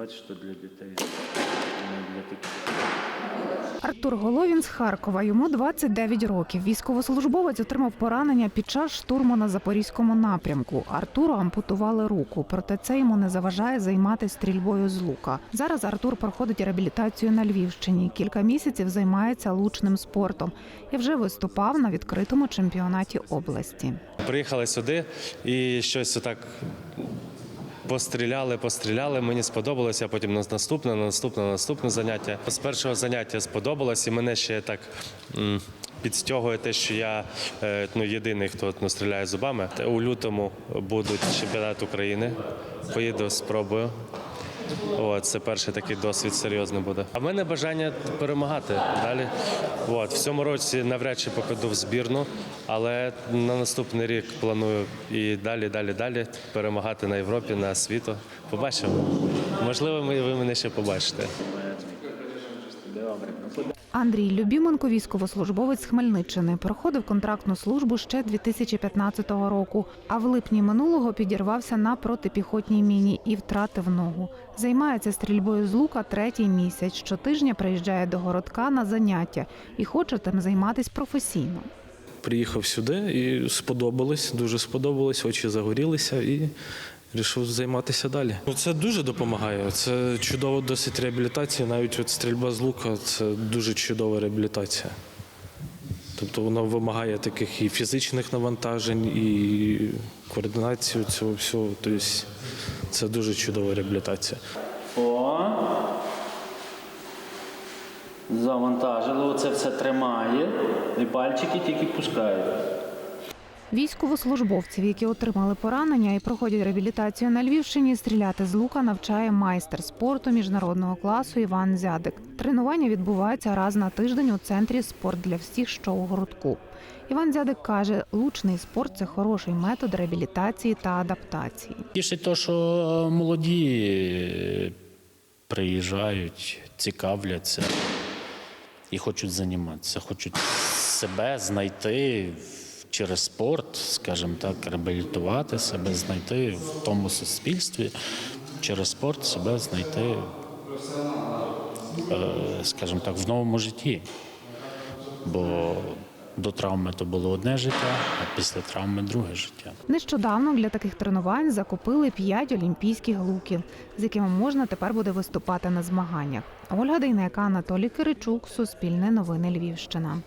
Бачите, для дітей, не для таких. Артур Головін з Харкова. Йому 29 років. Військовослужбовець отримав поранення під час штурму на запорізькому напрямку. Артуру ампутували руку, проте це йому не заважає займатися стрільбою з лука. Зараз Артур проходить реабілітацію на Львівщині. Кілька місяців займається лучним спортом і вже виступав на відкритому чемпіонаті області. Приїхали сюди і щось отак постріляли, постріляли. Мені сподобалося, потім на наступне, на наступне, на наступне заняття. З першого заняття сподобалось, і мене ще так. Підстягує те, що я е, ну, єдиний, хто ну, стріляє зубами. У лютому будуть чемпіонат України. Поїду, спробую. От, це перший такий досвід серйозний буде. А в мене бажання перемагати далі. От, в цьому році навряд чи попаду в збірну, але на наступний рік планую і далі, далі, далі перемагати на Європі, на світу. Побачимо. Можливо, ви мене ще побачите. Андрій Любіменко, військовослужбовець з Хмельниччини, проходив контрактну службу ще 2015 року. А в липні минулого підірвався на протипіхотній міні і втратив ногу. Займається стрільбою з лука третій місяць. Щотижня приїжджає до городка на заняття і хоче тим займатися професійно. Приїхав сюди і сподобалось, дуже сподобалось, очі загорілися і вирішив займатися далі. Ну, Це дуже допомагає. Це чудова досить реабілітація. Навіть от стрільба з лука це дуже чудова реабілітація. Тобто вона вимагає таких і фізичних навантажень, і координацію цього всього. Тобто це дуже чудова реабілітація. О. Завантажили, оце все тримає. І пальчики тільки пускають. Військовослужбовців, які отримали поранення і проходять реабілітацію на Львівщині, стріляти з лука навчає майстер спорту міжнародного класу Іван Зядик. Тренування відбуваються раз на тиждень у центрі спорт для всіх, що у городку. Іван Зядик каже, лучний спорт це хороший метод реабілітації та адаптації. Тішить то, що молоді е, приїжджають, цікавляться і хочуть займатися, хочуть себе знайти через спорт, скажімо так, реабілітувати себе, знайти в тому суспільстві, через спорт себе знайти, е, скажімо так, в новому житті. Бо до травми то було одне життя, а після травми друге життя. Нещодавно для таких тренувань закупили п'ять олімпійських луків, з якими можна тепер буде виступати на змаганнях. Ольга Дейнека, Анатолій Киричук, Суспільне новини Львівщина.